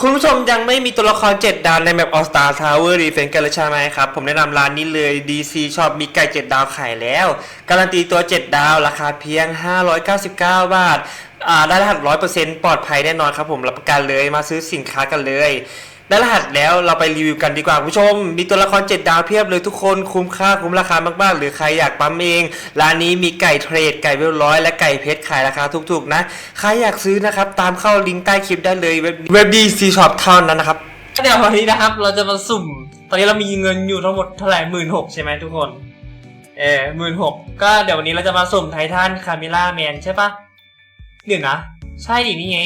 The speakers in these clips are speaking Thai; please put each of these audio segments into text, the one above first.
คุณผู้ชมยังไม่มีตัวละคร 7 ดาวในแมป All Star Tower Defense กันเลยใช่ไหมครับ ผมแนะนำร้านนี้เลย DC Shop มีไก่ 7 ดาวขายแล้ว การันตีตัว 7 ดาว ราคาเพียง 599 บาทอ่าได้รหัส 100%ปลอดภัยแน่นอนครับผมรับประกันเลยมาซื้อสินค้ากันเลย ได้รหัสแล้วเราไปรีวิวกันดีกว่าคุณผู้ชม มีตัวละคร 7 ดาวเพียบเลยทุกคนคุ้มค่าคุ้มราคามากๆ หรือใครอยากปั๊มเอง ร้านนี้มีไก่เทรด ไก่เวลร้อยและไก่เพชรขายราคาถูกๆนะ ใครอยากซื้อนะครับ ตามเข้าลิงก์ใต้คลิปได้เลย เว็บเว็บดีซีช็อปเท่านั้นนะครับเดี๋ยววันนี้นะครับ เราจะมาสุ่ม ตอนนี้เรามีเงินอยู่ทั้งหมดเท่าไหร่หมื่นหกใช่ไหมทุกคน เออหมื่นหกก็เดี๋ยววันนี้เราจะมาสุ่มไททันคามิล่าแมนใช่ปะเดี๋ยวนะ ใช่ดินี่ไง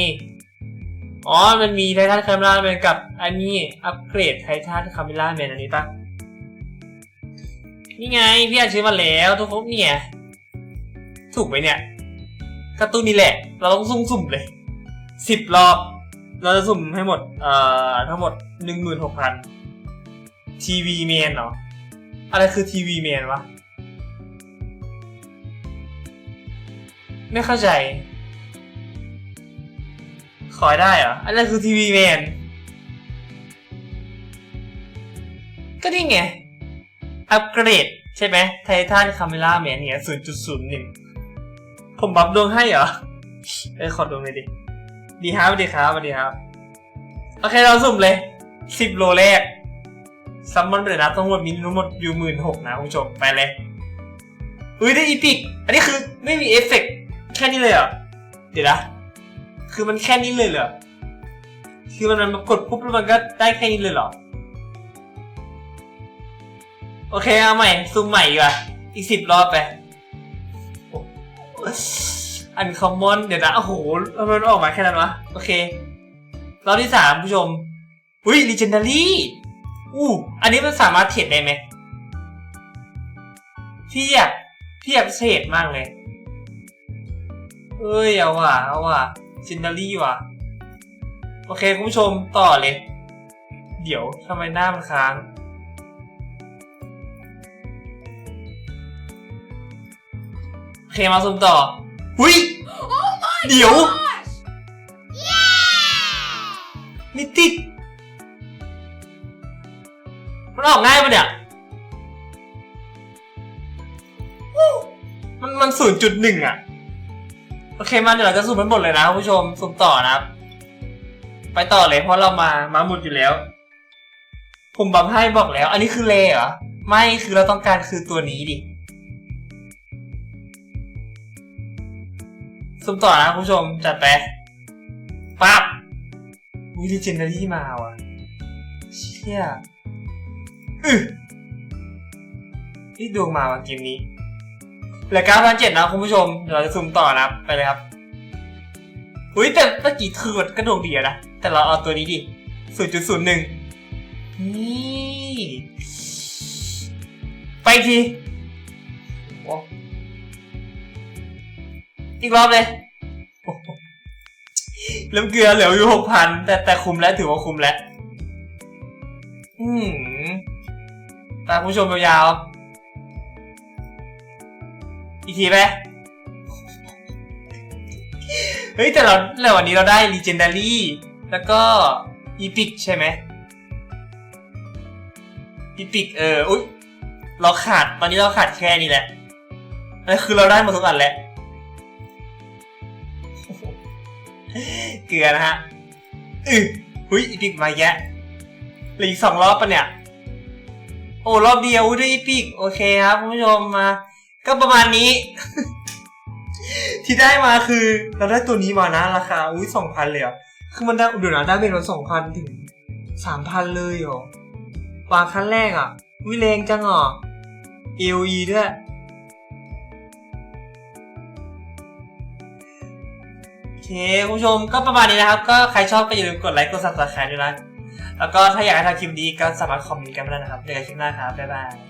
อ๋อ มันมีไททันคามิล่าแมนกับอันนี้อัปเกรดไททันคามิล่าแมนอันนี้ปะนี่ไงพี่อาชื่อมาแล้วทุกคนเนี่ย ถูกไหมเนี่ยกร์ตูนนี่แหละ เราต้องสุ่มๆเลยสิบรอบ เราจะสุ่มให้หมด เอ่อ ทั้งหมดหนึ่งหมื่นหกพันทีวีแมนเหรออะไรคือทีวีแมนวะ ไม่เข้าใจ ขอให้ได้เหรออะไรคือทีวีแมน ก็นี่ไง อัปเกรด ใช่ไหมไททันคาเมล่าแมนเนี่ยศูนย์จุดศูนย์หนึ่งผมบัฟดวงให้เหรอ เอ้ยขอดวงเลยดิ ดีครับสวัสดีครับสวัสดีครับ โอเคเราสุ่มเลยสิบโลแรกซัมมอนไปเลยนะทั้งหมดมีทั้งหมดอยู่หมื่นหกนะคุณผู้ชม ไปเลย อุ้ยได้อีพิก อันนี้คือไม่มีเอฟเฟกต์แค่นี้เลยเหรอ เดี๋ยวนะ คือมันแค่นี้เลยเหรอ คือมันมันกดปุ๊บแล้วมันก็ได้แค่นี้เลยเหรอ โอเคเอาใหม่ซูมใหม่ดีกว่าอีกสิบรอบไป อันคอมมอนเดี๋ยวนะโอ้โหมันออกมาแค่นั้นวะ โอเค รอบที่สามผู้ชม อุ้ยลีเจนดารี่อู้อันนี้มันสามารถเทรดได้ไหมพี่อยากพี่อยากเทรดมากเลย เอ้ยเอาว่ะเอาว่ะ เจนดารี่ว่ะโอเคคุณผู้ชมต่อเลย เดี๋ยวทำไมหน้ามันค้าง โอเคมาซุมต่อ หุยเดี๋ยวมิติกมันออกง่ายปะเนี่ยวู้มันมันศูนย์จุดหนึ่งอะ โอเคมาเดี๋ยวเราจะสุ่มให้หมดเลยนะคุณผู้ชมสุ่มต่อนะครับ ไปต่อเลยเพราะเรามามาหมดอยู่แล้วผมบังให้บอกแล้ว อันนี้คือเลเหรอไม่คือเราต้องการคือตัวนี้ดิสุ่มต่อนะคุณผู้ชมจัดไปปั๊บวิลิเจนดารี่มาว่ะเชี่ยอึนี่ดวงมาว่ะเกมนี้ เหลือเก้าพันเจ็ดนะคุณผู้ชมเดี๋ยวเราจะสุ่มต่อนะครับไปเลยครับอุ้ยแต่เมื่อกี้ถือก็ดวงดีอะนะแต่เราเอาตัวนี้ดิศูนย์จุดศูนย์หนึ่งนี่ไปทีโอ้อีกรอบเลยเริ่มเกลือเหลืออยู่หกพันแต่แต่คุมแล้วถือว่าคุมแล้ว อืมตาผู้ชมยาวๆ อีกทีไหมเฮ้ย แต่เราแต่วันนี้เราได้ Legendary แล้วก็ Epic ใช่ไหม Epic เออ อุ๊ย เราขาด ตอนนี้เราขาดแค่นี้แหละอันนี้คือเราได้หมาทุกอันแล้วเกลือนะฮะอือหุยอีพิกมาแยะหลืออีกสองรอบปะเนี่ย โอ้ รอบเดียวอุ๊ยได้อีพิกโอเคครับคุณผู้ชมมา ก็ประมาณนี้ ที่ได้มาคือเราได้ตัวนี้มานะราคาอุ้ยสองพันเลยอะคือมันได้เดี๋ยวนะได้เป็นวันสองพันถึงสามพันเลยเหรอวางขั้นแรกอะวิแรงจังอะ AOE ด้วยโอเคคุณผู้ชมก็ประมาณนี้นะครับ ก็ใครชอบก็อย่าลืมกดไลค์กด subscribe ด้วยนะแล้วก็ถ้าอยากให้ทำคลิปดีก็สามารถคอมเมนต์กันมาได้นะครับเจอกันคลิปหน้าครับบ๊ายบาย